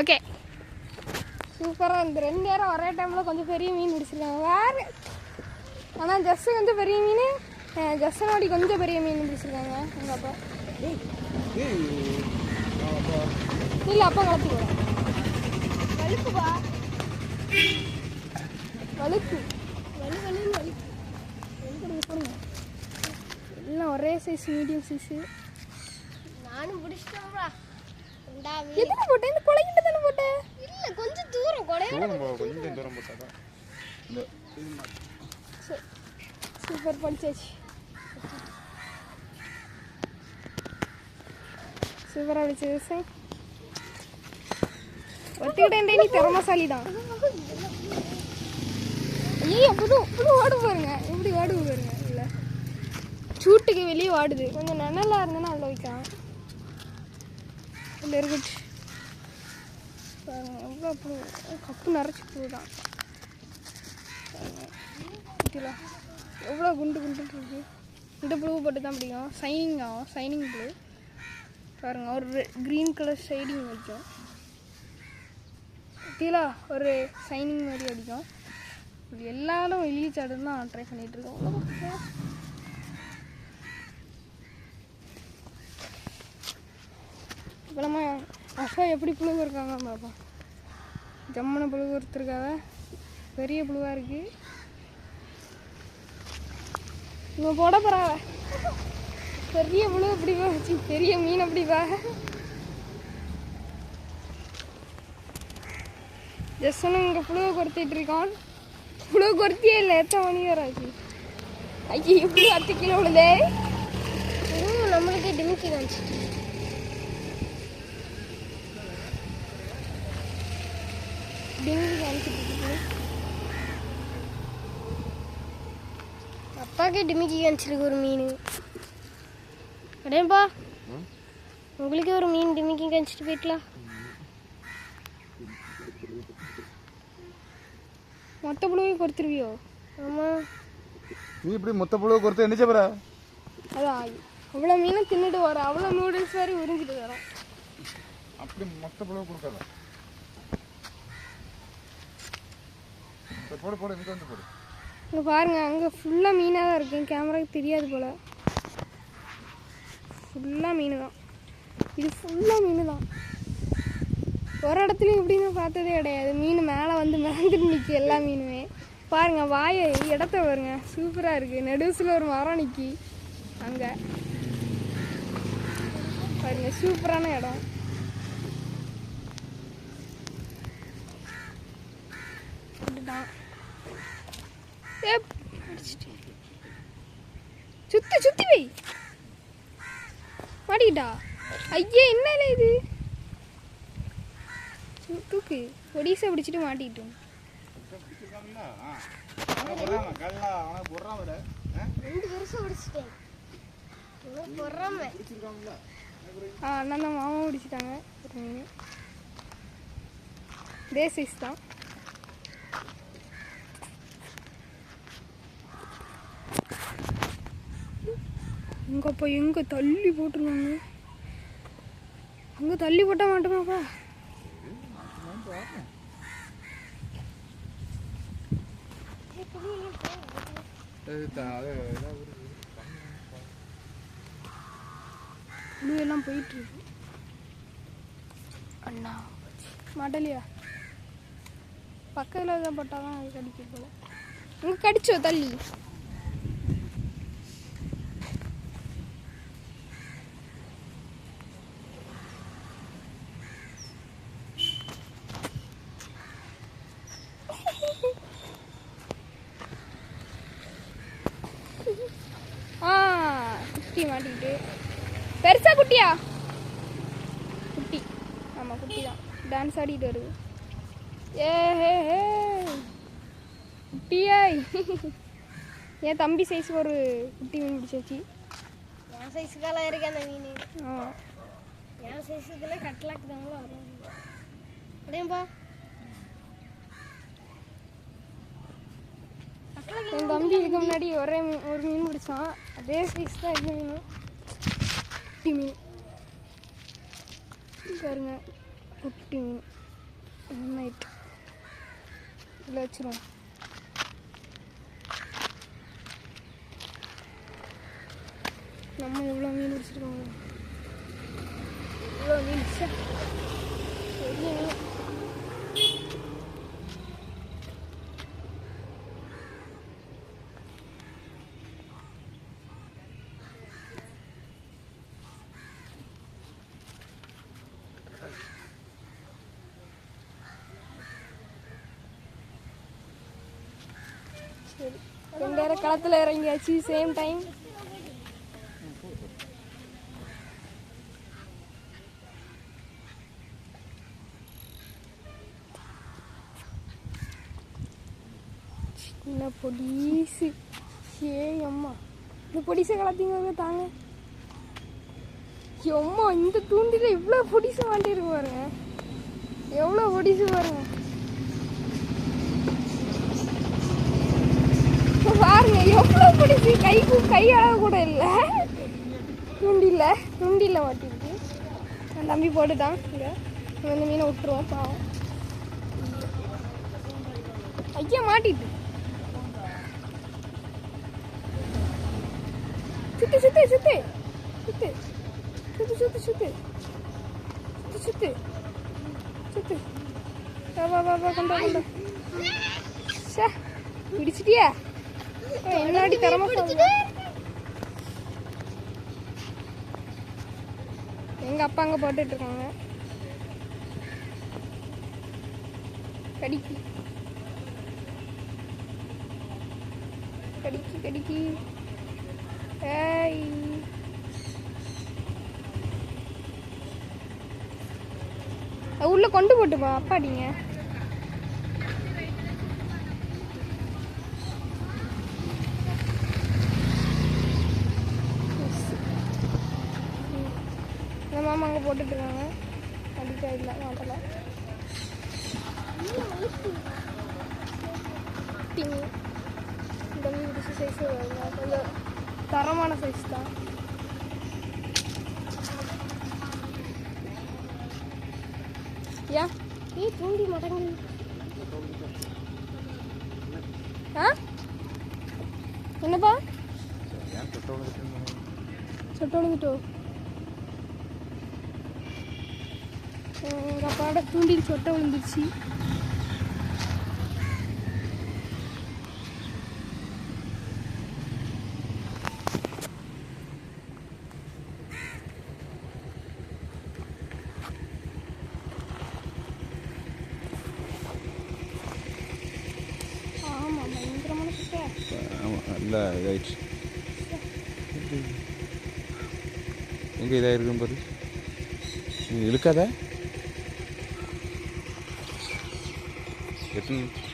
Okay. சூப்பராக இந்த ரெண்டு நேரம் ஒரே டைமில் கொஞ்சம் பெரிய மீன் பிடிச்சிருக்காங்க. வேறு. ஆனால் ஜஸ்ஸு கொஞ்சம் பெரிய மீன் ஜஸ்ஸனோடி கொஞ்சம் பெரிய மீன் பிடிச்சிருக்காங்க. எங்கள் அப்பா. இல்லை அப்பா கலத்தி கூட வழுக்குப்பா வழுக்கு வலு எங்க போடுங்க எல்லாம் ஒரே சைஸ் மீடியம் சைஸு நானும் பிடிச்சிட்டோம்டா எத்தனை போட்டேன்? இந்த குழைக்கிட்ட இல்ல கொஞ்சம் தூரம் கொஞ்சம் இந்த சூப்பர் படிச்சாச்சு சூப்பராக படிச்சது சார். ஒத்துக்கிட்டேன் நீ திறமசாலி தான் ஐயோ புது புது ஓடு பாருங்க. எப்படி ஓடு பாருங்க இல்லை. சூட்டுக்கு வெளியே வாடுது கொஞ்சம் நனலாக இருந்தேன்னா அதில் வைக்கலாம் இல்லை இருக்கட்டு பாருங்க எவ்வளோ புழு கப்பு நிறைச்சி புழு தான் பார்த்தீங்களா எவ்வளோ குண்டு குண்டு இருக்குது இந்த ப்ளூ போட்டு தான் பிடிக்கும். சைனிங் ஆகும் சைனிங் ப்ளூ பாருங்க ஒரு க்ரீன் கலர் ஷைடிங் அடிக்கும். பார்த்தீங்களா ஒரு சைனிங் மாதிரி அடிக்கும். இப்படி எல்லாரும் வெளியே சாடுன்னு தான் ட்ரை பண்ணிகிட்ருக்கோம் இருக்கோம் அக்கா எப்படி புழுகு இருக்காங்க பார்ப்போம் ஜம்மனை புழு ஒருத்தருக்காக பெரிய புழுவாக இருக்குது இவன் போட போறாவ பெரிய புழு எப்படி வச்சு பெரிய மீன் எப்படி வா ஜஸ்ட் இங்கே புழுவை கொறுத்திட்டு இருக்கான். புழு கொறுத்தியே இல்லை எத்தனை மணி வராச்சு ஆச்சு? ஐயோ இப்படி அத்து கிலோ விழுதே. நம்மளுக்கே டிமிக்கி காமிச்சிட்டு டிங்கி காமிச்சிட்டு அப்பாக்கே டிமிக்கி காமிச்சிருக்கு ஒரு மீன். அடேப்பா? உங்களுக்கே ஒரு மீன் டிமிக்கி காமிச்சிட்டு போயிட்டலாம். மொத்த புழுவையும் கொறுத்துருவியோ ஆமாம் நீ இப்படி மொத்த புழுவை கொடுத்து என்ன செய்ய போற? அதான் அவ்வளோ மீனும் தின்னுட்டு வர அவ்வளோ நூடுல்ஸ் வரை உறிஞ்சிட்டு வரோம் அப்படி மொத்த புழுவை கொடுக்காத. போடு போடு இங்கே வந்து போடு. இங்கே பாருங்க அங்கே ஃபுல்லாக மீனாக தான் இருக்கு. கேமராக்கு தெரியாது போல். ஃபுல்லாக மீன் தான் இது ஃபுல்லாக மீன் தான் ஒரு இடத்துலையும் இப்படின்னு பார்த்ததே கிடையாது. மீன் மேலே வந்து மிதந்துட்டு நிற்கி எல்லா மீனுமே. பாருங்க வாயை இடத்த பாருங்க. சூப்பராக இருக்குது நடுசில் ஒரு மரம் நிற்கி அங்கே. பாருங்க சூப்பரான இடம். சுத்தி சுத்தி வை. மாட்டிக்கிட்டா ஐயே என்ன இது? தூக்கு. ஒடிசா பிடிச்சிட்டு மாட்டிக்கிட்டோம். தான் மாமா பிடிச்சிட்டாங்க. ஒரு மீன் இதே சைஸ் தான். எங்க அப்பா தள்ளி போட்டுருவாங்க? அங்கே தள்ளி போட்டால் மாட்டோமாப்பா? எல்லாம் போயிட்டு இருக்கு. அண்ணா மாட்டலையா பக்கத்தில் தான் போட்டால் தான் கடிக்க போல. உங்க கடிச்சோ தள்ளி ஆ குட்டி மாட்டிக்கிட்டு. பெருசா குட்டியா? குட்டி. ஆமாம் குட்டி தான். டான்ஸ் ஆடிட்டு வருது. ஏ ஹே ஹே. குட்டியாய் என் தம்பி சைஸ் ஒரு குட்டி மீன் பிடிச்சாச்சு என் சைஸுக்கெல்லாம் இருக்கு அந்த மீன் என் சைஸுக்குள்ள கட்லாக்கு தாங்களோ வரும் அப்படியேப்பா என் தம்பி இதுக்கு முன்னாடி ஒரே மீன் ஒரு மீன் பிடிச்சான். அதே சைஸ் தான் இது மீன் குட்டி மீன். பாருங்க குட்டி மீன். நைட் இதில் வச்சுருவோம். நம்ம எவ்வளோ மீன் பிடிச்சிருக்கோம்? இவ்வளோ மீன்? பெரிய மீன். சரி ரெண்டு நேரம் களத்தில் இறங்கியாச்சு சேம் டைம் சின்ன பொடிசு. ஏ அம்மா. இந்த பொடிசை கலத்திங்க தாங்க. எம்மா இந்த தூண்டில இவ்வளோ பொடிசு மாட்டிருக்கு பாருங்க. எவ்வளோ பொடிசு பாருங்க. பாருங்க எவ்வளோ பிடிச்சி? கை கை அளவு கூட இல்லை. துண்டில நுண்டியில் மாட்டிருக்கு. என் தம்பி போட்டுட்டான். இங்கே இந்த மீனை விட்டுருவோம் பாவம். ஐயா மாட்டிட்டு. சுத்து சுத்து சுத்து. சுத்து சுத்து சுத்து சுத்து. சுத்து சுத்து. சுத்து. வா வா வா கொண்டா கொண்டா சே பிடிச்சிட்டியா? முன்னாடி என்னாடி தரமா எங்க அப்பா அங்க போட்டுட்டு இருக்காங்க. கடிக்கு. கடிக்கு கடிக்கு. ஏய். உள்ள கொண்டு போட்டுப்பா அப்பாடிங்க இந்த மாமா அங்கே போட்டுட்டு இருக்காங்க அடிக்கா இல்லை மாட்டல டிமி இந்த மீன் பிடிச்ச சைஸ் கொஞ்சம் தரமான சைஸ் தான் ஏன் நீ தூண்டி மடங்கு ஆ என்னப்பா ஏன் தொட்ட விழுந்துட்டு சொட்டு விழுந்துட்டோ எங்கள் அப்பாவோட தூண்டில் சொட்டை விழுந்துருச்சு. நல்லா இதாயிடுச்சு. எங்கே இதாக இருக்குன்னு பாரு இழுக்காத. 嗯。